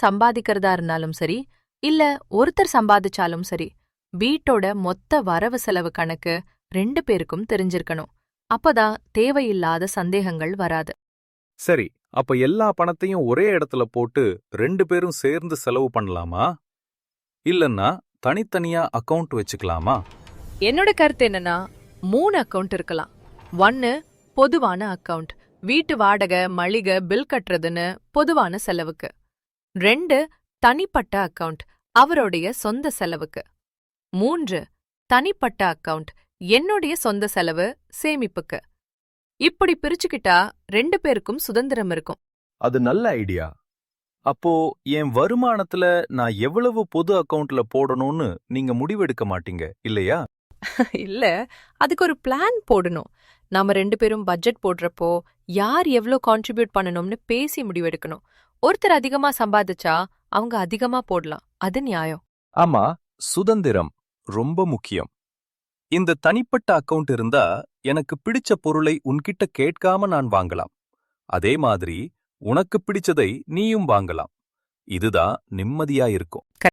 சம்பாதிக்கிறதா இருந்தாலும் சரி இல்ல ஒருத்தர் சம்பாதிச்சாலும் சரி வீட்டோட மொத்த வரவு செலவு கணக்கு ரெண்டு பேருக்கும் தெரிஞ்சிருக்கணும். அப்பதான் தேவையில்லாத சந்தேகங்கள் வராது. சரி அப்ப எல்லா பணத்தையும் ஒரே இடத்துல போட்டு ரெண்டு பேரும் சேர்ந்து செலவு பண்ணலாமா? இல்லன்னா தனித்தனியா அக்கவுண்ட் வச்சுக்கலாமா? என்னோட கருத்து என்னன்னா மூணு அக்கவுண்ட் இருக்கலாம். ஒன்னு பொதுவான அக்கவுண்ட் வீட்டு வாடகை மளிகை பில் கட்டுறதுன்னு பொதுவான செலவுக்கு. ரெண்டு தனிப்பட்ட அக்கவுண்ட் அவருடைய சொந்த செலவுக்கு. மூன்று தனிப்பட்ட அக்கவுண்ட் என்னுடைய சொந்த செலவு சேமிப்புக்கு. இப்படி பிரிச்சுக்கிட்டா ரெண்டு பேருக்கும் சுதந்திரம் இருக்கும். அது நல்ல ஐடியா. அப்போ என் வருமானத்துல நான் எவ்வளவு பொது அக்கவுண்ட்ல போடணும்னு நீங்க முடிவெடுக்க மாட்டீங்க இல்லையா? இல்ல அதுக்கு ஒரு பிளான் போடணும். நாம ரெண்டு பேரும் பட்ஜெட் போடுறப்போ யார் எவ்ளோ கான்ட்ரிபியூட் பண்ணணும்னு பேசி முடிவெடுக்கணும். ஒருத்தர் அதிகமா சம்பாதிச்சா அவங்க அதிகமா போடலாம். அது நியாயம். ஆமா சுதந்திரம் ரொம்ப முக்கியம். இந்த தனிப்பட்ட அக்கவுண்ட் இருந்தா எனக்கு பிடிச்ச பொருளை உன்கிட்ட கேட்காம நான் வாங்கலாம். அதே மாதிரி உனக்கு பிடிச்சதை நீயும் வாங்கலாம். இதுதான் நிம்மதியா இருக்கும்.